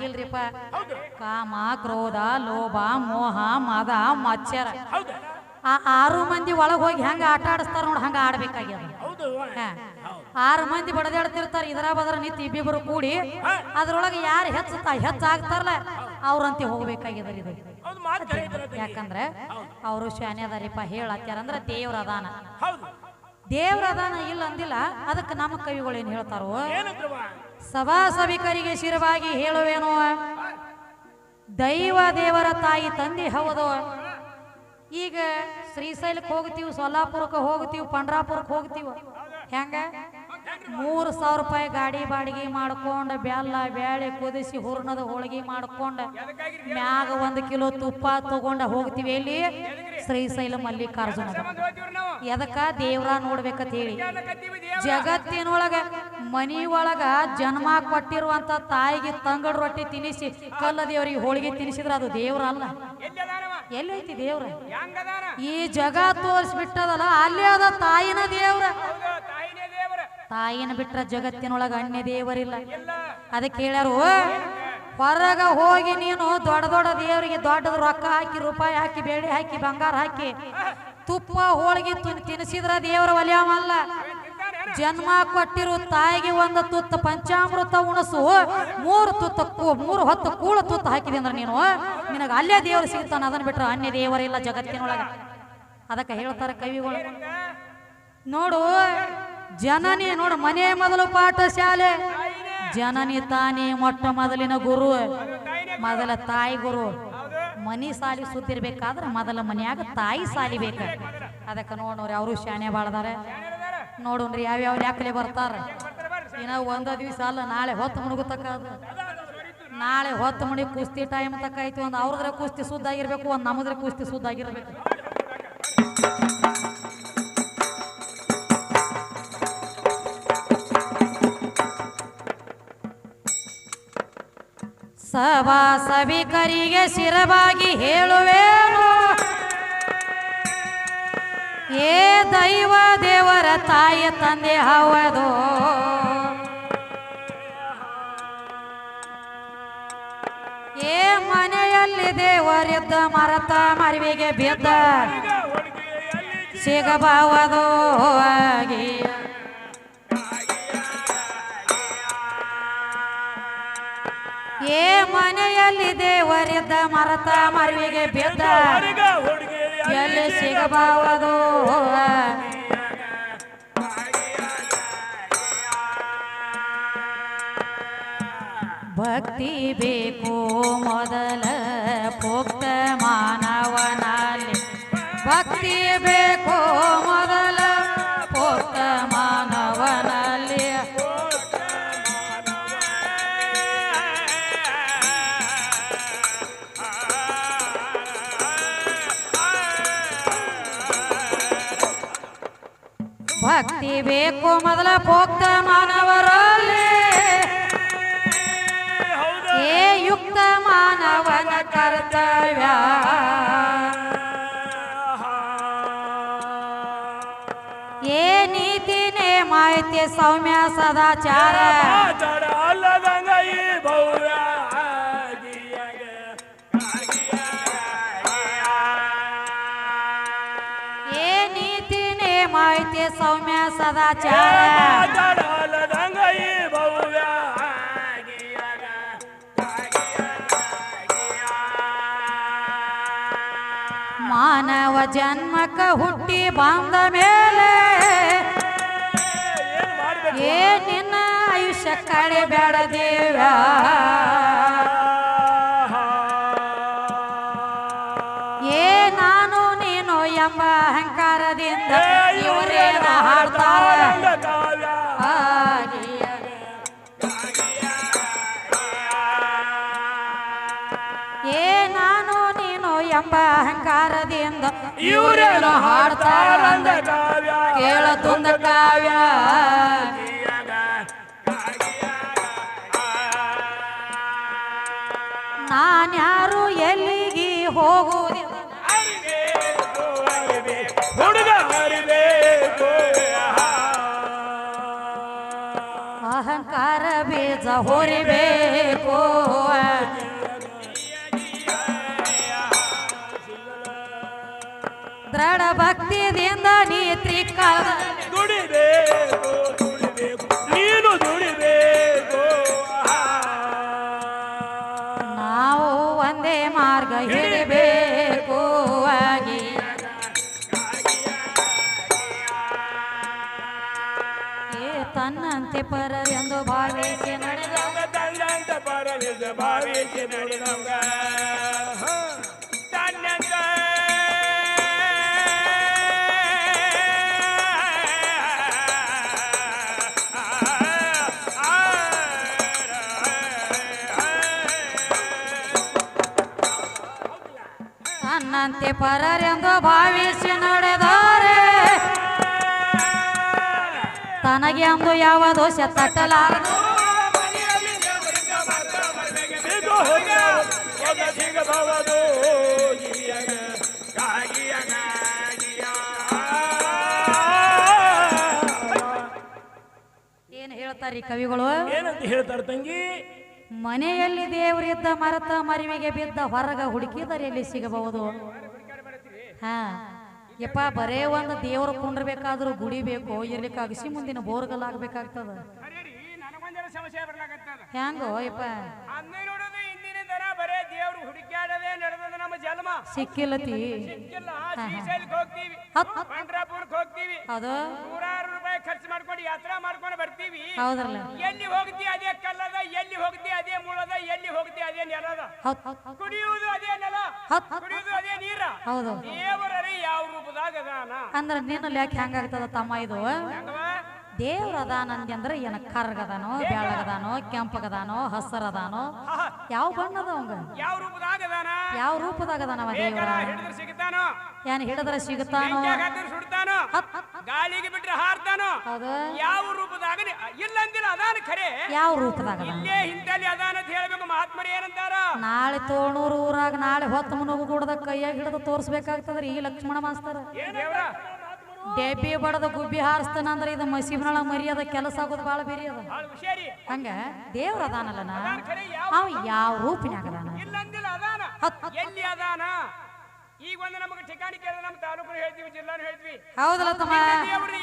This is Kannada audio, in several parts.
ಹಂಗಿಲ್ರಿಪ್ಪ. ಕಾಮ ಕ್ರೋಧ ಲೋಭ ಮೋಹ ಮದ ಮಚ್ಚರ. ಆ ಆರು ಮಂದಿ ಒಳಗೆ ಹೋಗಿ ಹೆಂಗ ಆಟ ಆಡಿಸ್ತಾರ ನೋಡಿ ಹಂಗ ಆಡ್ಬೇಕಾಗ್ಯದ. ಆರು ಮಂದಿ ಬಡದಾಡ್ತಿರ್ತಾರ ಇದರ ಬದರ ನಿಂತು ಇಬ್ಬಿಬ್ಬರು ಕೂಡಿ ಅದ್ರೊಳಗೆ ಯಾರು ಹೆಚ್ಚ ಹೆಚ್ಚಾಗ್ತಾರಲ್ಲ ಅವ್ರಂತೆ ಹೋಗ್ಬೇಕಾಗ್ಯದ ಇದು. ಯಾಕಂದ್ರೆ ಅವರು ಶಾನೆ ಅದಾರಿಪ್ಪ ಹೇಳತ್ತಾರಂದ್ರ ದೇವ್ರ ಅದಾನ. ದೇವ್ರ ಅದಾನ ಇಲ್ಲ ಅಂದಿಲ್ಲ ಅದಕ್ಕೆ ನಮ್ಮ ಕವಿಗಳು ಏನ್ ಹೇಳ್ತಾರೋ ಸಭಾ ಸಭಿಕರಿಗೆ ಶಿರವಾಗಿ ಹೇಳುವೇನೋ? ದೈವ ದೇವರ ತಾಯಿ ತಂದೆ ಹೌದು. ಈಗ ಶ್ರೀಶೈಲಕ್ಕೆ ಹೋಗ್ತೀವಿ ಸೊಲ್ಲಾಪುರಕ್ಕೆ ಹೋಗ್ತೀವಿ ಪಂಡ್ರಾಪುರಕ್ಕೆ ಹೋಗ್ತೀವಿ. ಹೆಂಗ? ಮೂರು ಸಾವಿರ ರೂಪಾಯಿ ಗಾಡಿ ಬಾಡಿಗೆ ಮಾಡ್ಕೊಂಡು ಬೆಲ್ಲ ಬೇಳೆ ಕುದಿಸಿ ಹುರ್ನದ ಹೋಳಿಗೆ ಮಾಡ್ಕೊಂಡು ಮ್ಯಾಗ ಒಂದು ಕಿಲೋ ತುಪ್ಪ ತಗೊಂಡ ಹೋಗ್ತೀವಿ ಎಲ್ಲಿ? ಶ್ರೀಶೈಲ ಮಲ್ಲಿಕಾರ್ಜುನ ಎದಕ್ಕ? ದೇವ್ರ ನೋಡ್ಬೇಕಂತ ಹೇಳಿ. ಜಗತ್ತಿನೊಳಗ ಮನಿ ಒಳಗ ಜನ್ಮ ಕೊಟ್ಟಿರುವಂತ ತಾಯಿಗೆ ತಂಗಡ ರೊಟ್ಟಿ ತಿನ್ನಿಸಿ ಕಲ್ಲ ದೇವರಿಗೆ ಹೋಳಿಗೆ ತಿನ್ನಿಸಿದ್ರ ಅದು ದೇವ್ರ ಅಲ್ಲ. ಎಲ್ಲಿ ಐತಿ ದೇವ್ರ? ಈ ಜಗ ತೋರಿಸ್ಬಿಟ್ಟದಲ್ಲ ಅಲ್ಲೇ ಅದ ತಾಯಿನ ದೇವ್ರ. ತಾಯಿನ ಬಿಟ್ರ ಜಗತ್ತಿನೊಳಗ ಅನ್ಯ ದೇವರಿಲ್ಲ. ಅದಕ್ಕೆ ಹೇಳ್ಯಾರು ಹೊರಗ ಹೋಗಿ ನೀನು ದೊಡ್ಡ ದೊಡ್ಡ ದೇವರಿಗೆ ದೊಡ್ಡದ ರೊಕ್ಕ ಹಾಕಿ ರೂಪಾಯಿ ಹಾಕಿ ಬೇಳೆ ಹಾಕಿ ಬಂಗಾರ ಹಾಕಿ ತುಪ್ಪ ಹೋಳಿಗೆ ತಿನ್- ತಿನ್ನಿಸಿದ್ರ ದೇವರ ಒಲಿಯವಲ್ಲ ಜನ್ಮ ಕೊಟ್ಟಿರೋ ತಾಯಿಗೆ ಒಂದು ತುತ್ತ ಪಂಚಾಮೃತ ಉಣಸು ಮೂರು ತುತ್ತ ಕೂ- ಮೂರು ಹೊತ್ತು ಕೂಳ ತುತ್ತ ಹಾಕಿದೆ ಅಂದ್ರೆ ನೀನು ನಿನಗೆ ಅಲ್ಲೇ ದೇವರು ಸಿಗ್ತಾನ ಅದನ್ನ ಬಿಟ್ರೆ ಅನ್ಯ ದೇವರಿಲ್ಲ ಜಗತ್ತಿನೊಳಗ. ಅದಕ್ಕೆ ಹೇಳ್ತಾರೆ ಕವಿಗಳು. ನೋಡು ಜನನಿ ನೋಡು, ಮನೆ ಮೊದಲು ಪಾಠ ಶಾಲೆ ಜನನಿ ತಾನೇ ಮೊಟ್ಟ ಮೊದಲಿನ ಗುರು, ಮೊದಲ ತಾಯಿ ಗುರು. ಮನಿ ಸಾಲಿ ಸುತ್ತಿರ್ಬೇಕಾದ್ರೆ ಮೊದಲ ಮನೆಯಾಗ ತಾಯಿ ಸಾಲಿ ಬೇಕ. ಅದಕ್ಕೆ ನೋಡ್ರಿ ಅವರು ಶಾಣೆ ಬಾಳ್ದಾರೆ. ನೋಡೋಣ್ರಿ ಯಾವ್ಯಾವ ಲ್ಯಾಕಲೆ ಬರ್ತಾರ. ಇನ್ನ ಒಂದ ದಿವಸ ಅಲ್ಲ, ನಾಳೆ ಹೊತ್ತು ಮುಣಗು ಅದು. ನಾಳೆ ಹೊತ್ತು ಮುಣಿ ಕುಸ್ತಿ ಟೈಮ್ ತಕ್ಕ ಐತಿ, ಒಂದು ಅವ್ರದ್ರೆ ಕುಸ್ತಿ ಸುದ್ದಾಗಿರ್ಬೇಕು ಒಂದು ನಮ್ಮದ್ರೆ ಕುಸ್ತಿ ಸುದ್ದಾಗಿರ್ಬೇಕು ಸಭಾ ಸಭಿಕರಿಗೆ ಶಿರವಾಗಿ ಹೇಳುವೇನು. ಏ ದೈವ ದೇವರ ತಾಯಿ ತಂದೆ ಹವದು ಏ ಮನೆಯಲ್ಲಿ ದೇವರಿದ್ದ ಮರತ ಮರಿವಿಗೆ ಬಿದ್ದ. ಸಿಗಬಾವದು. ಮನೆಯಲ್ಲಿ ದೇವರಿದ್ದ ಮರತ ಮರಿವಿಗೆ ಬಿದ್ದ. ಎಲ್ಲಿ ಸಿಗಬಾವದು ಭಕ್ತಿ ಬೇಕು ಮೊದಲ ಪೋಕ್ತ ಮಾನವನಲ್ಲಿ. ಭಕ್ತಿ ಬೇಕು ಭಕ್ತಿ ಬೇಕು ಮೊದಲ ಪೋಕ್ತ ಮಾನವರಲ್ಲಿ. ಏ ಯುಕ್ತ ಮಾನವನ ಕರ್ತವ್ಯ. ಏ ನೀತಿ ನೇಮಾಯ್ತಿ ಸೌಮ್ಯ ಸದಾಚಾರ. ನೇಮಾಯ್ತಿ ಸೌಮ್ಯ ಸದಾಚಾರ. ಮಾನವ ಜನ್ಮಕ್ಕ ಹುಟ್ಟಿ ಬಂದ ಮೇಲೆ ಏನು ಮಾಡ್ಬೇಕು? ಏ ನಿನ್ನ ಆಯುಷ್ಯ ಕಡೆ ಬೇಡದೇವ ಏ ನಾನು ನೀನು ಎಂಬ ಅಹಂಕಾರದಿಂದ ಹಾಡ್ತಾರ. ಏ ನಾನು ನೀನು ಎಂಬ ಅಹಂಕಾರದಿಂದ ಇವರೇನು ಹಾಡ್ತಾರ ಕೇಳ ತುಂದ ಕಾವ್ಯ ಭಕ್ತಿದಿಂದ ನೀ ತ್ರಿಕಾಲ ದುಡಿಬೇಕು ದುಡಿಬೇಕು. ನೀನು ದುಡಿಬೇಕು ನಾವು ಒಂದೇ ಮಾರ್ಗ ಹಿಡಿಬೇಕು ಆಗಿ. ತನ್ನಂತೆ ಪರರೆಂದು ಭಾವಿಸಿ ನಡೆದ. ತನ್ನಂತೆ ಪರರೆಂದು ಭಾವಿಸಿ ನುಡಿದಂಗ ಪರರೆಂದು ಭಾವಿಸಿ ನಡೆದರೆ. ತನಗೆ ಅಂದು ಯಾವ ದೋಷ ತಟ್ಟಲಾರದು? ಏನ್ ಹೇಳ್ತಾರಿ ಕವಿಗಳು? ಏನಂತ ಹೇಳ್ತಾರ ತಂಗಿ? ಮನೆಯಲ್ಲಿ ದೇವರಿದ್ದ ಮರತ ಮರಿವಿಗೆ ಬಿದ್ದ ಹೊರಗ ಹುಡುಕಿದರೆ ಎಲ್ಲಿ ಸಿಗಬಹುದು? ಹಾ. ಯಪ್ಪ ಬರೇ ಒಂದು ದೇವ್ರ ಕುಂಡ್ರಬೇಕಾದ್ರೂ ಗುಡಿ ಬೇಕು ಇರ್ಲಿಕ್ಕೆ ಅಗಸಿ ಮುಂದಿನ ಬೋರ್ಗಲ್ ಆಗ್ಬೇಕಾಗ್ತದ. ಹ್ಯಾಂಗೋ ಯಪ್ಪ? ಸಿಕ್ಕಿಲ್ಲತಿ. ರೂಪಾಯಿ ಖರ್ಚು ಮಾಡ್ಕೊಂಡು ಯಾತ್ರಾ ಮಾಡ್ಕೊಂಡು ಬರ್ತೀವಿ. ಹೌದ್ರಲ್ಲ. ಎಲ್ಲಿ ಹೋಗ್ತಿ ಅದೇ ಕಲ್ಲದ ಎಲ್ಲಿ ಹೋಗ್ತಿ ಅದೇ ಮೂಲದ ಎಲ್ಲಿ ಹೋಗ್ತಿ ಅದೇ ನೆಲದ. ಕುಡಿಯುವುದು ಅದೇ ನೆಲ. ಕುಡಿಯುವುದು ಹೌದು. ದೇವರೇ ಯಾವ ರೂಪದಾಗ ಅದಾನ? ಅಂದ್ರ ನಿನ್ನಲ್ಲಿ ಯಾಕೆ ಹೆಂಗಾಗ್ತದ ತಮ್ಮ ಇದು? ದೇವ್ರ ಅದಾನಂದಿ ಅಂದ್ರೆ ಏನ ಕರ್ಗದಾನೋ ಬೆಳಗದಾನೋ ಕೆಂಪಗದಾನೋ ಹಸರದಾನೋ? ಯಾವ ಬಣ್ಣದ ಅವಂಗ? ಯಾವ ರೂಪದಾಗ ಅದಾನ ಯಾವ ರೂಪದಾಗ ಅದಾನವ ದೇವ್ರ? ಸಿಗುತ್ತಾನೋ ಹಿಡಿದ್ರೆ ಸಿಗ್ತಾನೋ ಏನ್ ಹಿಡಿದ್ರೆ ಸಿಗುತ್ತಾನೋ? ಸುಡ್ತಾನೋ. ಗಾಳಿಗೆ ಬಿಟ್ರೆ ಹಾರ್ತಾನೋ? ಹೌದು. ಯಾವ ರೂಪದಾಗ ಇಲ್ಲಂದಿಲ್ಲ ಅದಾನ ಖರೆ. ಯಾವ ರೂಪದಾಗ ಇಲ್ಲೇ ಹಿಂದಲ್ಲಿ ಅದಾನ ಅಂತ ಹೇಳ್ಬೇಕು ಮಹಾತ್ಮರು ಏನಂತಾರ? ನಾಳೆ ತೋಣೂರು ಊರಾಗ ನಾಳೆ ಹೊತ್ತು ಮುನುಗು ಕೂಡದ ಕೈಯಾಗ ಹಿಡಿದು ತೋರ್ಸ್ಬೇಕಾಗ್ತದ್ರಿ ಈ ಲಕ್ಷ್ಮಣ ಮಾಸ್ತರ. ಏನ್ ದೇವ್ರ? ಡೆಬ್ಬಿ ಬಡದ ಗುಬ್ಬಿ ಹಾರಿಸ್ತಾನಂದ್ರ ಇದು ಮಸೀಬ್ನಳ ಮರಿಯದ ಕೆಲಸ ಆಗೋದು ಭಾಳ ಬೇರೆ ಅದ. ಭಾಳ ಹುಷಾರಿ. ಹಂಗ ದೇವ್ರ ಅದಾನಲ್ಲನ ಅದಾನ ಖರೆ ಯಾವ ಅವ ಯಾವ ರೂಪಿನಾಗ ಅದಾನ? ಈಗ ಒಂದು ನಮಗೆ ಠಿಕಾಣಿ ಕೇಳಿದ್ರೆ ನಮ್ಮ ತಾಲೂಕು ಹೇಳ್ತೀವಿ ಜಿಲ್ಲಾನು ಹೇಳ್ತೀವಿ. ಹೌದಲ್ಲ ತಮ್ಮ?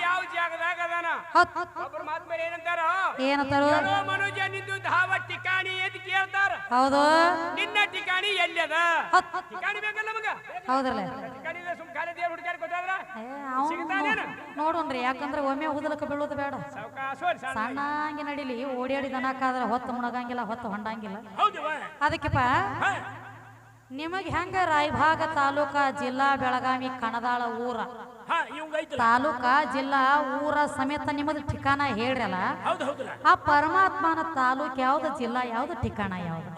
ಯಾವ ಜಾಗದಾಗ ಅದಾನ? ಹತ್ ಹತ್ ಮೇಲೆ ಏನಂತಾರ? ಏನಂತಾರ? ಮನುಜ ನಿಂದು ಧಾವ ಠಿಕಾಣಿ ಎದ್ ಕೇಳ್ತಾರ. ಹೌದು. ನಿನ್ನ ಠಿಕಾಣಿ ಎಲ್ಲಿ ಅದ. ಠಿಕಾಣಿ ಬೇಕಲ್ಲ ನಮಗ? ಹೌದಲ್ಲ ಠಿಕಾಣಿ ಸುಮ್ ಖಾಲಿ ದೇವ್ರ ಹುಡುಗಾರ ಗೊತ್ತಾದ್ರ? ಸಿಗ್ತಾನೇನ? ನೋಡೋಣ್ರಿ ಯಾಕಂದ್ರೆ ಒಮ್ಮೆ ಹುದಲಕ್ಕ ಬೀಳೋದು ಬೇಡ. ಸಣ್ಣಂಗೆ ನಡಿಲಿ ಓಡಾಡಿ ದನಕ್ಕಾದ್ರೆ ಹೊತ್ತು ಮುಣಗಂಗಿಲ್ಲ ಹೊತ್ತು ಹೊಂಡಂಗಿಲ್ಲ. ಅದಕ್ಕೆಪ್ಪ ನಿಮಗೆ ಹೆಂಗ ರಾಯಭಾಗ ತಾಲೂಕ ಜಿಲ್ಲಾ ಬೆಳಗಾವಿ ಕಣದಾಳ ಊರ? ತಾಲೂಕ ಜಿಲ್ಲಾ ಊರ ಸಮೇತ ನಿಮ್ಮದು ಠಿಕಾಣ ಹೇಳ್ರಲ್ಲ? ಆ ಪರಮಾತ್ಮನ ತಾಲೂಕ್ ಯಾವ್ದು ಜಿಲ್ಲಾ ಯಾವ್ದು ಠಿಕಾಣ ಯಾವ್ದು?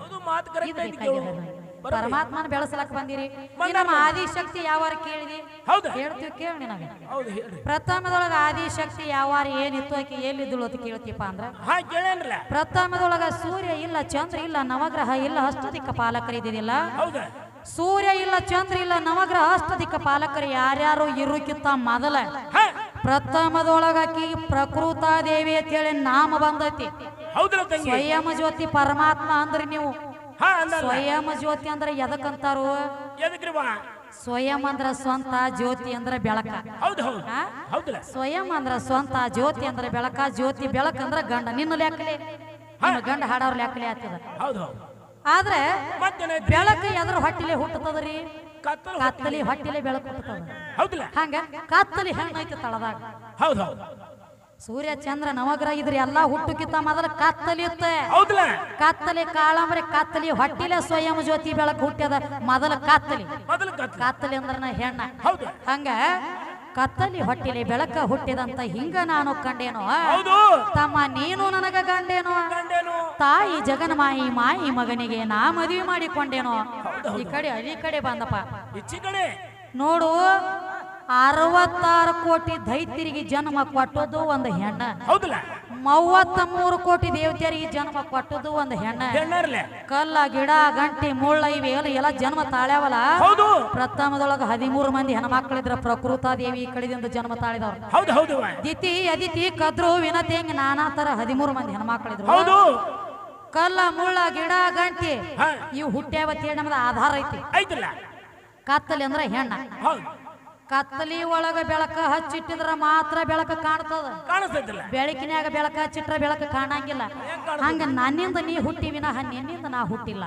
ಪರಮಾತ್ಮನ ಬೆಳೆಸಲಕ್ ಬಂದಿರಿ. ಈ ನಮ್ಮ ಆದಿಶಕ್ತಿ ಯಾವಾರ ಕೇಳಿದಿ? ಹೌದಾ. ಹೇಳ್ತೀವಿ ಕೇಳಿ ನಿನಗೆ. ಹೌದು ಹೇಳ್ರಿ. ಪ್ರಥಮದೊಳಗ ಆದಿಶಕ್ತಿ ಯಾವಾರ ಏನಿತ್ತು ಆಕಿ ಎಲ್ಲಿದ್ದಳು ಅಂತ ಕೇಳ್ತೀಪ ಅಂದ್ರ? ಹಾ ಕೇಳೇನ್ರಲ್ಲ ಪ್ರಥಮದೊಳಗ ಸೂರ್ಯ ಇಲ್ಲ ಚಂದ್ರ ಇಲ್ಲ ನವಗ್ರಹ ಇಲ್ಲ ಅಷ್ಟದಿಕ್ಕ ಪಾಲಕರಿದ್ದಿಲ್ಲ ಹೌದು. ಸೂರ್ಯ ಇಲ್ಲ ಚಂದ್ರ ಇಲ್ಲ ನವಗ್ರಹ ಅಷ್ಟದಿಕ್ಕ ಪಾಲಕರು ಯಾರ್ಯಾರು ಇರುಕಿತ್ತ ಮೊದಲ. ಪ್ರಥಮದೊಳಗೆ ಪ್ರಥಮದೊಳಗ ಆಕಿ ಪ್ರಕೃತ ದೇವಿ ಅಂತೇಳಿ ನಾಮ ಬಂದೈತಿ. ಸ್ವಯಂ ಜ್ಯೋತಿ ಪರಮಾತ್ಮ ಅಂದ್ರೆ ನೀವು. ಹಾ ಅಂದಲ್ಲ ಸ್ವಯಂ ಜ್ಯೋತಿ ಅಂದ್ರೆ ಎದಕ್ಕಂತಾರು ಸ್ವಯಂ ಅಂದ್ರ ಸ್ವಂತ ಜ್ಯೋತಿ ಅಂದ್ರೆ ಬೆಳಕ. ಹೌದು ಹೌದು. ಹಾ? ಹೌದಲ್ಲ ಸ್ವಯಂ ಅಂದ್ರ ಸ್ವಂತ ಜ್ಯೋತಿ ಅಂದ್ರ ಬೆಳಕ ಜ್ಯೋತಿ ಬೆಳಕ ಅಂದ್ರೆ ಗಂಡ. ನಿನ್ನ ಲೆಕ್ಕಲೆ. ನಿನ್ನ ಗಂಡ ಹಾಡೋರ್ ಲೆಕ್ಕಲೆ ಆಗ್ತದ ಹೌದು ಹೌದು. ಆದ್ರೆ ಮತ್ತೇನೈತ್ರಿ ಬೆಳಕ ಎದ್ರ ಹೊಟ್ಟಿಲೆ ಹುಟ್ಟತದ್ರಿ? ಕತ್ತಲು ಕತ್ತಲಿ ಹೊಟ್ಟಿಲೆ. ಬೆಳಕು ಹುಟ್ಟತದ. ಹೌದಲ್ಲ. ಹಂಗ ಕತ್ತಲಿ ಹೆಣ್ಣೈತಿ ತಳದಾಗ. ಹೌದು ಹೌದು. ಸೂರ್ಯ ಚಂದ್ರ ನವಗ್ರಹ ಇದ್ರೆ ಎಲ್ಲಾ ಹುಟ್ಟುಕಿತ್ತ ಮೊದಲ ಕತ್ತಲಿ ಇತ್ತ. ಕತ್ತಲಿ ಕಾಳಂಬ್ರೆ ಕತ್ತಲಿ ಹೊಟ್ಟಿಲೆ ಸ್ವಯಂ ಜ್ಯೋತಿ ಬೆಳಕು ಹುಟ್ಟ್ಯದ ಮೊದಲ ಕತ್ತಲಿ. ಕತ್ತಲು. ಅಂದ್ರ ಹೆಣ್ಣ. ಹಂಗ ಕತ್ತಲಿ ಹೊಟ್ಟಿಲಿ ಬೆಳಕ ಹುಟ್ಟಿದಂತ ಹಿಂಗ ನಾನು ಕಂಡೇನೋ. ತಮ್ಮ ನೀನು ನನಗ ಕಂಡೇನೋ ಗಂಡೇನು? ತಾಯಿ ಜಗನ್ಮಾಯಿ ಮಾಯಿ ಮಗನಿಗೆ ನಾ ಮದುವೆ ಮಾಡಿಕೊಂಡೇನೋ. ಈ ಕಡೆ ಅಲ್ಲಿ ಕಡೆ ಬಂದಪ್ಪ. ನೋಡು ಅರವತ್ತಾರು ಕೋಟಿ ದೈತ್ಯರಿಗೆ ಜನ್ಮ ಕೊಟ್ಟದ್ದು ಒಂದು ಹೆಣ್ಣ. ಹೌದಲ್ಲ? ಮೂವತ್ತ ಮೂರು ಕೋಟಿ ದೇವತೆಯರಿಗೆ ಜನ್ಮ ಕೊಟ್ಟದ್ದು ಒಂದು ಹೆಣ್ಣ. ಕಲ್ಲ ಗಿಡ ಗಂಟಿ ಮುಳ್ಳ ಇವೆ. ಎಲ್ಲ ಎಲ್ಲ ಜನ್ಮ ತಾಳ್ಯಾವಲ್ಲ? ಪ್ರಥಮದೊಳಗ ಹದಿಮೂರು ಮಂದಿ ಹೆಣ್ಮಕ್ಳಿದ್ರ ಪ್ರಕೃತ ದೇವಿ ಈ ಕಡೆದಿಂದ ಜನ್ಮ ತಾಳಿದವ್ರು. ದಿತಿ ಅದಿತಿ ಕದ್ರು ವಿನತಿ ಹಿಂಗ ನಾನಾ ತರ ಹದಿಮೂರು ಮಂದಿ ಹೆಣ್ಮಕ್ಳಿದ್ರು. ಕಲ್ಲ ಮುಳ್ಳ ಗಿಡ ಗಂಟಿ ಇವು ಹುಟ್ಟ್ಯಾವತಿ ನಮ್ದ ಆಧಾರ ಐತಿ. ಕತ್ತಲೆ ಅಂದ್ರ ಹೆಣ್ಣ. ಕತ್ತಲಿ ಒಳಗ ಬೆಳಕ ಹಚ್ಚಿಟ್ಟಿದ್ರ ಮಾತ್ರ ಬೆಳಕ ಕಾಣ್ತದ. ಬೆಳಕಿನಾಗ ಬೆಳಕಿನ್ಯಾಗ ಬೆಳಕ ಹಚ್ಚಿಟ್ರ ಬೆಳಕ ಕಾಣಂಗಿಲ್ಲ. ಹಂಗ ನನ್ನಿಂದ ನೀ ಹುಟ್ಟಿ ವಿನಃ ನಿನ್ನಿಂದ ನಾ ಹುಟ್ಟಿಲ್ಲ.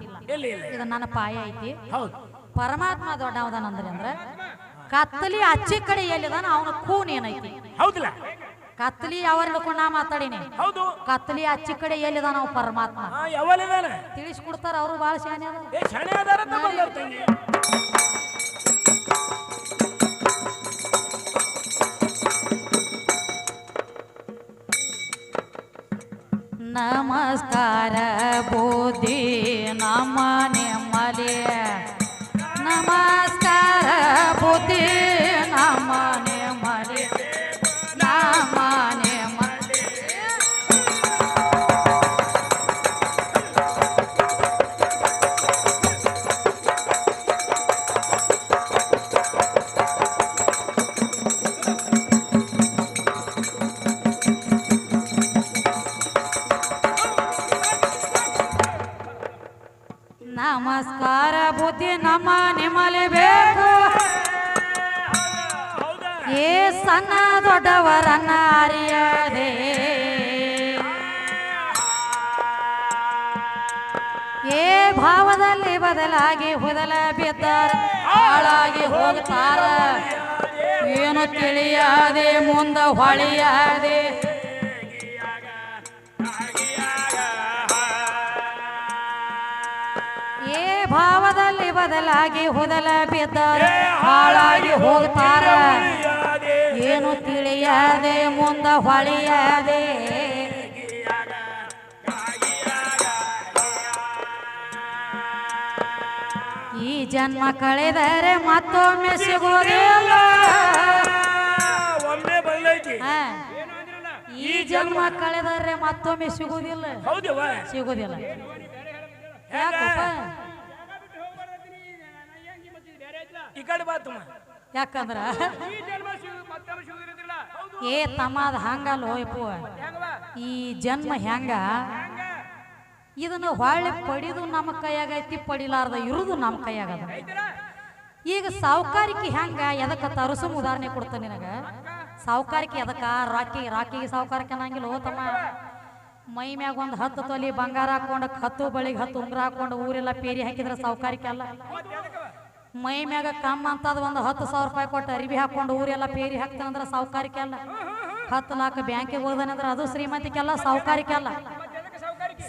ಇದು ನನ್ನ ಪಾಯ ಐತಿ. ಹೌದು. ಪರಮಾತ್ಮ ದೊಡ್ಡವದನಂದ್ರೆ ಅಂದ್ರೆ ಕತ್ತಲಿ ಅಚ್ಚಿ ಕಡೆ ಎಲ್ಲಿದಾನ ಅವನ ಕೂನ್ ಏನೈತಿ. ಹೌದಿಲ್ಲ. ಕತ್ತಲಿ ಯಾವಾಗ ನಾ ಮಾತಾಡೀನಿ. ಹೌದು. ಕತ್ತಲಿ ಅಚ್ಚಿ ಕಡೆ ಎಲ್ಲಿದಾನ ಅವ ಪರಮಾತ್ಮ. ತಿಳಿಸ್ಕೊಡ್ತಾರ ಅವರು ಬಹಳ ಶಾನೆ ಶಣೆ ಅದಾರ ನಮಸ್ಕಾರ ಬುದ್ಧಿ ನಮ್ಮ ಭಾವದಲ್ಲಿ ಬದಲಾಗಿ ಹುದಲ ಬಿದ್ದಾರ ಹಾಳಾಗಿ ಹೋಗ್ತಾರ. ಏನು ತಿಳಿಯದೆ, ಮುಂದ ಹೊಳಿಯಾದೆ. ಏ ಭಾವದಲ್ಲಿ ಬದಲಾಗಿ ಹುದಲ ಬಿದ್ದಾರ ಹಾಳಾಗಿ ಹೋಗ್ತಾರ. ಏನು ತಿಳಿಯದೆ, ಮುಂದ ಹೊಳಿಯದೆ. ಈ ಜನ್ಮ ಕಳೆದರೆ ಮತ್ತೊಮ್ಮೆ ಸಿಗುವುದಿಲ್ಲ. ಒಮ್ಮೆ ಬಂದೈತಿ. ಹಾ, ಈ ಜನ್ಮ ಕಳೆದರೆ ಮತ್ತೊಮ್ಮೆ ಸಿಗುವುದಿಲ್ಲ. ಹೌದವ ಸಿಗುವುದಿಲ್ಲ. ಯಾಕಪ್ಪ? ಈ ಕಡೆ ಯಾಕಂದ್ರ? ಏ ತಮ್ಮದ ಹಂಗಲ್ಲ ಹೋಯ್ಪು ಈ ಜನ್ಮ ಹಂಗ? ಇದನ್ನ ಹೊಳ್ಳಿ ಪಡಿದು ನಮ್ಮ ಕೈಯಾಗೈತಿ ಪಡಿಲಾರ್ದ ಇರುದು ನಮ್ಮ ಕೈಯಾಗ ಅದ ಈಗ ಸಾವುಕಾರಿಕೆ ಹೆಂಗ ಎದಕ್ಕ ತರಸು ಉದಾಹರಣೆ ಕೊಡ್ತಾನೆ ನಿನಗ? ಸಾವುಕಾರಿಕೆ ಎದಕ್ಕ? ರಾಕಿ, ರಾಕಿಗೆ ಸಾವುಕಾರಿಕೆ ಅನ್ನಂಗಿಲ್ಲ ಹೋತಮ್ಮ ತಮ್ಮ. ಮೈ ಮ್ಯಾಗ ಒಂದು ಹತ್ತು ತೊಲಿ ಬಂಗಾರ ಹಾಕೊಂಡು ಹತ್ತು ಬಳಿಗೆ ಹತ್ತು ಉಂಗ್ರ ಹಾಕೊಂಡು ಊರೆಲ್ಲ ಪೇರಿ ಹಾಕಿದ್ರೆ ಸಾವುಕಾರಿಕೆ ಅಲ್ಲ. ಮೈ ಮ್ಯಾಗ ಕಮ್ಮ ಅಂತದ ಒಂದು ಹತ್ತು ಸಾವಿರ ರೂಪಾಯಿ ಕೊಟ್ಟು ಅರಿವಿ ಹಾಕೊಂಡು ಊರೆಲ್ಲ ಪೇರಿ ಹಾಕ್ತಾನಂದ್ರೆ ಸಾವುಕಾರಿಕೆ ಅಲ್ಲ. ಹತ್ತು ನಾಲ್ಕು ಬ್ಯಾಂಕಿಗೆ ಹೋದಾನಂದ್ರೆ ಅದು ಶ್ರೀಮಂತಿಕೆ ಅಲ್ಲ ಸಾವುಕಾರಿಕೆ ಅಲ್ಲ.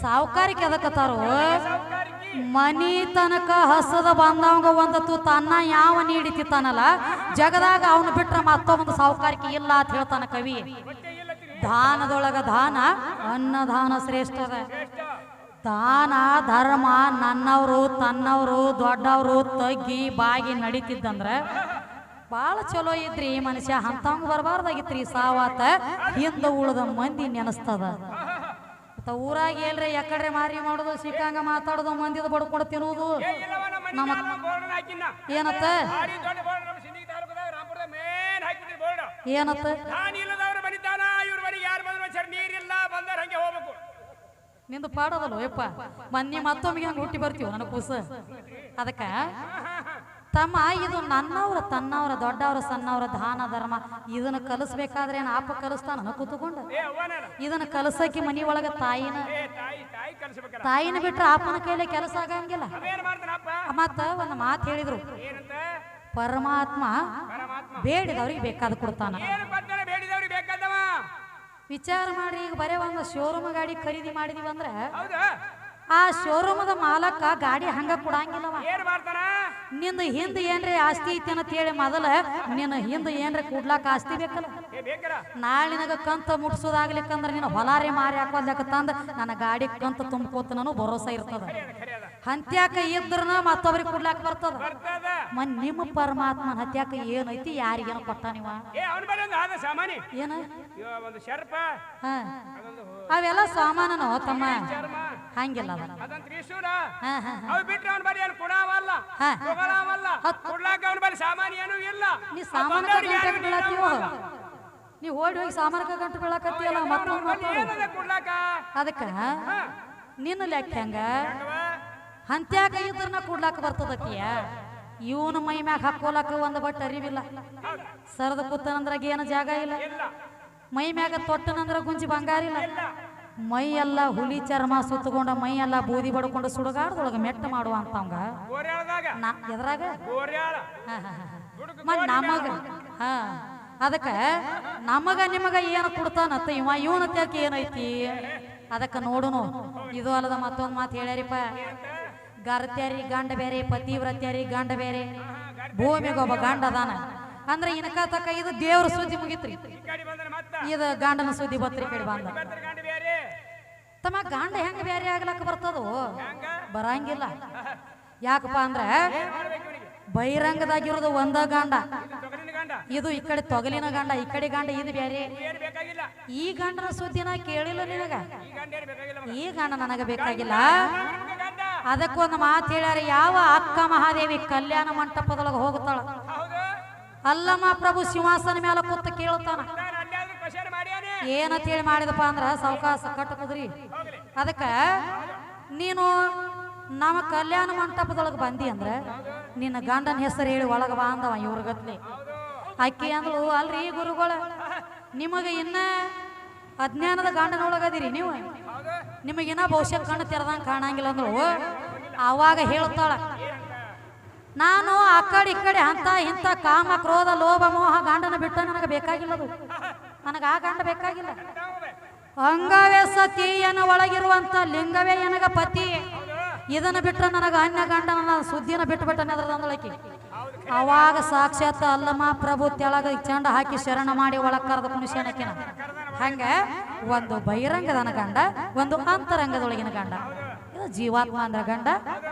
ಸಾವುಕಾರಿಕೆ ಕೆದಕತ್ತಾರು ಮನಿ ತನಕ ಹಸದ ಬಂದವಂಗ ಒಂದು ತೂತ ಅನ್ನ ಯಾವ ನೀಡಿತಿತ್ತಾನಲ್ಲ ಜಗದಾಗ ಅವನು ಬಿಟ್ರೆ ಮತ್ತೊಂದು ಸಾವುಕಾರಿಕೆ ಇಲ್ಲ ಅಂತ ಹೇಳ್ತಾನ ಕವಿ. ದಾನದೊಳಗ ದಾನ ಅನ್ನದಾನ ಶ್ರೇಷ್ಠದ ಶ್ರೇಷ್ಠ ದಾನ ಧರ್ಮ ನನ್ನವರು ತನ್ನವರು ದೊಡ್ಡವರು ತಗ್ಗಿ ಬಾಗಿ ನಡೀತಿದ್ದಂದ್ರ ಭಾಳ ಚಲೋ ಇದ್ರಿ ಈ ಮನುಷ್ಯ. ಅಂತವಂಗ ಬರಬಾರ್ದಾಗಿತ್ರಿ ಸಾವಾತ. ಹಿಂದ ಉಳಿದ ಮಂದಿ ನೆನಸ್ತದ. ಮತ್ತ ಊರಾಗ ಏನ್ರಿ ಯಾಕಡ್ರೆ ಮಾರಿ ಮಾಡೋದು ಸಿಕ್ಕಂಗ ಮಾತಾಡೋದು ಮಂದಿದ ಬಡ್ಕೊಂಡು ತಿನ್ನುವುದು. ನಮ್ಮ ಏನತ್ತ? ಏನತ್ತ? ನಿಂದು ಪಾಡೋದಲ್ಲ ಯಪ್ಪ? ಮನ್ನಿ ಮತ್ತೊಮ್ಮಿಗೆ ಹಂಗೆ ಹುಟ್ಟಿ ಬರ್ತೀವಿ ನನ್ನ ಕೂಸ. ಅದಕ್ಕ? ತಮ್ಮ ಇದು ನನ್ನವ್ರ ತನ್ನವ್ರ ದೊಡ್ಡವ್ರ ಸಣ್ಣವ್ರ ದಾನ ಧರ್ಮ. ಇದನ್ನ ಕಲಿಸ್ಬೇಕಾದ್ರೆ ಏನು ಅಪ್ಪ ಕಲಿಸ್ತಾನ? ಕೂತ್ಕೊಂಡ. ಇದನ್ನ ಕಲಸಕ್ಕೆ ಮನಿ ಒಳಗ ತಾಯಿನ. ತಾಯಿನ ಬಿಟ್ರೆ ಅಪ್ಪನ ಕೈಲಿ ಕೆಲಸ ಆಗಂಗಿಲ್ಲ. ಮತ್ತ ಒಂದು ಮಾತು ಹೇಳಿದ್ರು. ಪರಮಾತ್ಮ ಬೇಡಿದವ್ರಿಗೆ ಬೇಕಾದ ಕೊಡ್ತಾನ. ವಿಚಾರ ಮಾಡಿ ಈಗ ಬರೇ ಒಂದು ಶೋರೂಮ್ ಗಾಡಿ ಖರೀದಿ ಮಾಡಿದೀವಿ ಅಂದ್ರೆ ಆ ಶೋರೂಮದ ಮಾಲಕ ಗಾಡಿ ಹಂಗ ಕೊಡಂಗಿಲ್ಲವ. ನಿನ್ನ ನಿಂದ ಹಿಂದ ಏನ್ರಿ ಆಸ್ತಿ ಐತಿ ಅಂತ ಹೇಳಿ ಮೊದಲ ನಿನ್ನ ಹಿಂದ ಏನ್ರಿ ಕೂಡ್ಲಾಕ ಆಸ್ತಿ ಬೇಕಲ್ಲ? ನಾಳೆ ನಿನಗ ಕಂತ ಮುಟ್ಸೋದಾಗ್ಲಿಕ್ಕಂದ್ರ ನಿನ್ನ ಹೊಲಾರಿ ಮಾರಿ ಹಾಕೋದ್ಲಕ್ಕ ತಂದ? ನನ್ನ ಗಾಡಿ ಕಂತ ತುಂಬ್ಕೋತ ನಾನು ಭರೋಸಾ ಇರ್ತದ. ಹಂತ್ಯಾಕ ಇದ್ರನ ಮತ್ತೊಬ್ರಿಗೆ ಕೊಡ್ಲಾಕ ಬರ್ತದ. ಮನ್ ನಿಮ್ಮ ಪರಮಾತ್ಮ ಹತ್ಯಾಕ ಏನೈತಿ ಯಾರಿಗೇನ ಕೊಟ್ಟ ನೀವ? ಏ ಅವನ ಬಳಿ ಒಂದು ಸಾಮಾನಿ. ಏನ? ಅವೆಲ್ಲ ಸಾಮಾನನು ತಮ್ಮ? ಹಂಗಿಲ್ಲ ಸಾಮಾನು ನೀ ಸಾಮಾನ. ನೀ ಓಡಿ ಹೋಗಿ ಸಾಮಾನಕ ಗಂಟು ಬೀಳಕತ್ತಿಯಲ್ಲ ಕೊಡ್ಲಾಕ? ಅದಕ್ಕ? ನಿನ್ನ ಲೆಕ್ಕ ಹೆಂಗ? ಯಾಕವ್ವ? ಇದ್ರನ್ನ ಇದ್ರನ ಕೂಡ್ಲಾಕ ಬರ್ತದಕ್ಕಿಯ? ಇವನು ಮೈ ಮ್ಯಾಗ ಹಾಕೋಲಕ ಒಂದು ಬಟ್ ಅರಿವಿಲ್ಲ. ಸರದ ಕೂತನಂದ್ರಾಗ ಏನು ಜಾಗ ಇಲ್ಲ. ಮೈ ಮ್ಯಾಗ ತೊಟ್ಟನಂದ್ರ ಗುಂಜಿ ಬಂಗಾರ ಇಲ್ಲ. ಮೈ ಎಲ್ಲ ಹುಲಿ ಚರ್ಮ ಸುತ್ತಕೊಂಡ ಮೈ ಎಲ್ಲ ಬೂದಿ ಬಡ್ಕೊಂಡು ಸುಡುಗಾಡ್ದೊಳಗ ಮೆಟ್ಟ ಮಾಡುವ ಅಂತವಂಗ ಎದ್ರಾಗ. ಮತ್ ನಮಗ? ಹಾ. ಅದಕ್ಕ ನಮಗ ನಿಮಗ ಏನು ಕೊಡ್ತಾನತ್ತ ಇವ ಇವನ ತ್ಯಾಕ ಏನೈತಿ ಅದಕ್ಕ ನೋಡುನು ಇದು ಅಲ್ಲದ ಮತ್ತೊಂದ್ ಮಾತು ಹೇಳ್ಯಾರಿಪ್ಪ. ಗರ್ತ್ಯಾರಿ ಗಂಡ ಬೇರೆ ಪತಿವ್ರತ್ಯಾರಿ ಗಂಡ ಬೇರೆ ಭೂಮಿಗೊಬ್ಬ ಗಂಡ ಅದಾನ ಅಂದ್ರೆ ಇನ್ಕ ತಕ್ಕ ಇದು ದೇವ್ರ ಸುದ್ದಿ ಮುಗಿತ್ರಿ. ಇದು ಗಂಡನ ಸುದ್ದಿ ಬತ್ರಿ ಕಡೆ ಬಂದ. ತಮ್ಮ ಗಂಡ ಹೆಂಗ ಬೇರೆ ಆಗ್ಲಕ್ಕ ಬರ್ತದೋ? ಬರಂಗಿಲ್ಲ. ಯಾಕಪ್ಪ ಅಂದ್ರ ಬಹಿರಂಗದಾಗಿರೋದು ಒಂದ ಗಂಡ. ಇದು ಈ ಕಡೆ ತೊಗಲಿನ ಗಂಡ, ಈ ಕಡೆ ಗಂಡ, ಇದು ಬೇರೆ ಈ ಗಂಡನ ಸುದ್ದಿನ ಕೇಳಿಲ್ಲ ನಿನಗ? ಈ ಗಂಡ ನನಗ ಬೇಕಾಗಿಲ್ಲ. ಅದಕ್ಕೊಂದು ಮಾತು ಹೇಳ್ಯಾರ ಯಾವ ಅಕ್ಕ ಮಹಾದೇವಿ ಕಲ್ಯಾಣ ಮಂಟಪದೊಳಗೆ ಹೋಗ್ತಾಳ? ಅಲ್ಲಮ್ಮ ಪ್ರಭು ಸಿಂಹಾಸನ ಮೇಲೆ ಕೂತು ಕೇಳ್ತಾನ ಏನಂತ ಹೇಳಿ ಮಾಡಿದಪ್ಪ ಅಂದ್ರ ಸಾವಕಾಶ ಕಟ್ಟ ಅದಕ್ಕೆ ಅದಕ್ಕ ನೀನು ನಮ್ಮ ಕಲ್ಯಾಣ ಮಂಟಪದೊಳಗೆ ಬಂದಿ ಅಂದ್ರ ನಿನ್ನ ಗಂಡನ ಹೆಸರು ಹೇಳಿ ಒಳಗೆ ಬಾ ಅಂದವ ಇವ್ರ ಗತ್ಲೆ. ಅಕ್ಕಿ ಅಂದ್ಳು ಅಲ್ರಿ ಗುರುಗಳ ನಿಮಗೆ ಇನ್ನ ಅಜ್ಞಾನದ ಗಂಡನೊಳಗದಿರಿ ನೀವು? ಹೌದು ಭವಿಷ್ಯ ಕಣ್ಣು ತೆರೆದಂಗೆ ಕಾಣಂಗಿಲ್ಲ ಅಂದ್ರು ಆವಾಗ ಹೇಳ್ತಾಳ ನಾನು ಆ ಕಡೆ ಈ ಕಡೆ ಅಂತ ಇಂಥ ಕಾಮ, ಕ್ರೋಧ, ಲೋಭ, ಮೋಹ, ಗಾಂಡನ ಬಿಟ್ಟ ನನಗೆ ಬೇಕಾಗಿಲ್ಲದು ನನಗೆ ಆ ಗಾಂಡ ಬೇಕಾಗಿಲ್ಲ. ಅಂಗವೇ ಸತಿ ಒಳಗಿರುವಂತ ಲಿಂಗವೇ ನನಗ ಪತಿ. ಇದನ್ನ ಬಿಟ್ಟರೆ ನನಗೆ ಅನ್ಯ ಗಂಡನ ಸುದ್ದಿನ ಬಿಟ್ಟು ಬಿಟ್ಟ ಅಂದಳಕಿ ಅವಾಗ ಸಾಕ್ಷಾತ್ ಅಲ್ಲಮ್ಮ ಪ್ರಭು ತೆಳಗ ಚಂಡ ಹಾಕಿ ಶರಣ ಮಾಡಿ ಒಳಕರದ ಕರೆದ ಕುಣಿಸ್ಯಾನಕಿನ ಹಂಗ ಒಂದು ಬಹಿರಂಗದನ ಗಂಡ, ಒಂದು ಅಂತರಂಗದೊಳಗಿನ ಗಂಡ. ಇದು ಜೀವಾತ್ಮ ಅಂದ್ರ ಗಂಡ,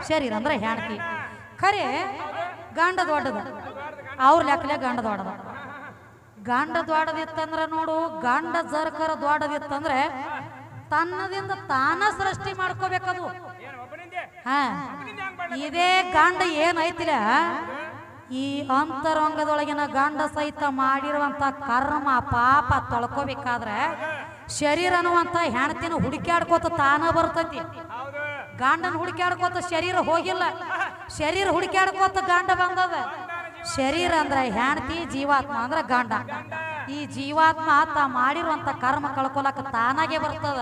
ಶರೀರ ಅಂದ್ರೆ ಹೆಣ್ತಿ ಖರೆ, ಗಂಡ ದೊಡ್ಡದ. ಅವ್ರ ಲೆಕ್ಕಲೆ ಗಂಡ ದೊಡ್ಡದ. ಗಂಡ ದೊಡ್ಡದಿತ್ತಂದ್ರ ನೋಡು, ಗಂಡ ಜರ್ಕರ ದೊಡ್ಡದಿತ್ತಂದ್ರೆ ತನ್ನದಿಂದ ತಾನ ಸೃಷ್ಟಿ ಮಾಡ್ಕೋಬೇಕದು. ಇದೇ ಗಂಡ ಏನೈತಿಲ್ಲ ಈ ಅಂತರಂಗದೊಳಗಿನ ಗಂಡ ಸಹಿತ ಮಾಡಿರುವಂತ ಕರ್ಮ ಪಾಪ ತೊಳ್ಕೋಬೇಕಾದ್ರೆ ಶರೀರ ಅನ್ನುವಂತ ಹೆಣ್ತಿನ ಹುಡುಕ್ಯಾಡ್ಕೋತ ತಾನ ಬರ್ತೈತಿ. ಗಂಡನ ಹುಡುಕ್ಯಾಡ್ಕೋತ ಶರೀರ ಹೋಗಿಲ್ಲ. ಶರೀರ ಹುಡುಕ್ಯಾಡ್ಕೋತ ಗಂಡ ಬಂದದ. ಶರೀರ ಅಂದ್ರೆ ಹೆಣ್ತಿ ಜೀವಾತ್ಮ ಅಂದ್ರೆ ಗಂಡ. ಈ ಜೀವಾತ್ಮ ತಾ ಮಾಡಿರುವಂತ ಕರ್ಮ ಕಳ್ಕೊಲಕ ತಾನಾಗೆ ಬರ್ತದ.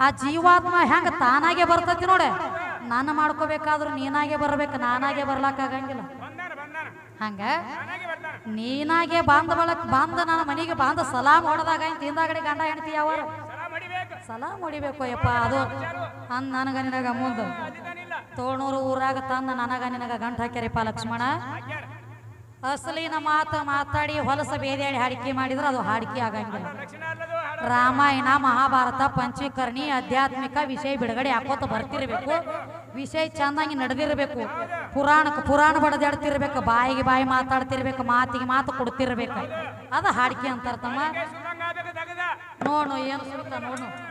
ಆ ಜೀವಾತ್ಮ ಹೆಂಗ ತಾನಾಗೆ ಬರ್ತೈತಿ ನೋಡೆ. ನಾನು ಮಾಡ್ಕೋಬೇಕಾದ್ರೂ ನೀನಾಗೆ ಬರ್ಬೇಕು, ನಾನಾಗೆ ಬರ್ಲಾಕಾಗಂಗಿಲ್ಲ. ಹಂಗ? ನೀನಾಗೆ ಬಾಂಧ ಬಳಕ್, ಬಾಂಧ ನಾನು ಮನೆಗೆ ಬಾಂಧ ಸಲಾಮ್ ಹೊಡೆದಾಗ ತಿಂದಾಗಡೆ ಗಂಡ ಹೆಣ್ತಿ ಯಾವ ಸಲಾಮ್ ಹೊಡಿಬೇಕು ಯಪ್ಪ ಅದು ಅಂದ್ ನನಗ ನಿನಗ ಮುಂದೆ. ತೋಣೂರು ಊರಾಗ ತಂದ ನನಗ ನಿನಗ ಗಂಟ ಹಾಕ್ಯಾರಪ್ಪ ಲಕ್ಷ್ಮಣ. ಅಸಲಿನ ಮಾತು ಮಾತಾಡಿ ಹೊಲಸ ಬೇದಾಡಿ ಹಾಡಿಕೆ ಮಾಡಿದ್ರೆ ಅದು ಹಾಡಿಕೆ ಆಗಂಗಿಲ್ಲ. ರಾಮಾಯಣ, ಮಹಾಭಾರತ, ಪಂಚೀಕರಣಿ, ಆಧ್ಯಾತ್ಮಿಕ ವಿಷಯ ಬಿಡುಗಡೆ ಹಾಕೋತ ಬರ್ತಿರ್ಬೇಕು. ವಿಷಯ ಚಂದಂಗಿ ನಡೆದಿರಬೇಕು. ಪುರಾಣಕ್ಕೆ ಪುರಾಣ ಬಡದಾಡ್ತಿರ್ಬೇಕು, ಬಾಯಿಗೆ ಬಾಯಿ ಮಾತಾಡ್ತಿರ್ಬೇಕು, ಮಾತಿಗೆ ಮಾತು ಕೊಡ್ತಿರ್ಬೇಕು. ಅದ ಹಾಡಿಕೆ ಅಂತಾರ ತಮ್ಮ ನೋಡು, ಏನು ನೋಡು.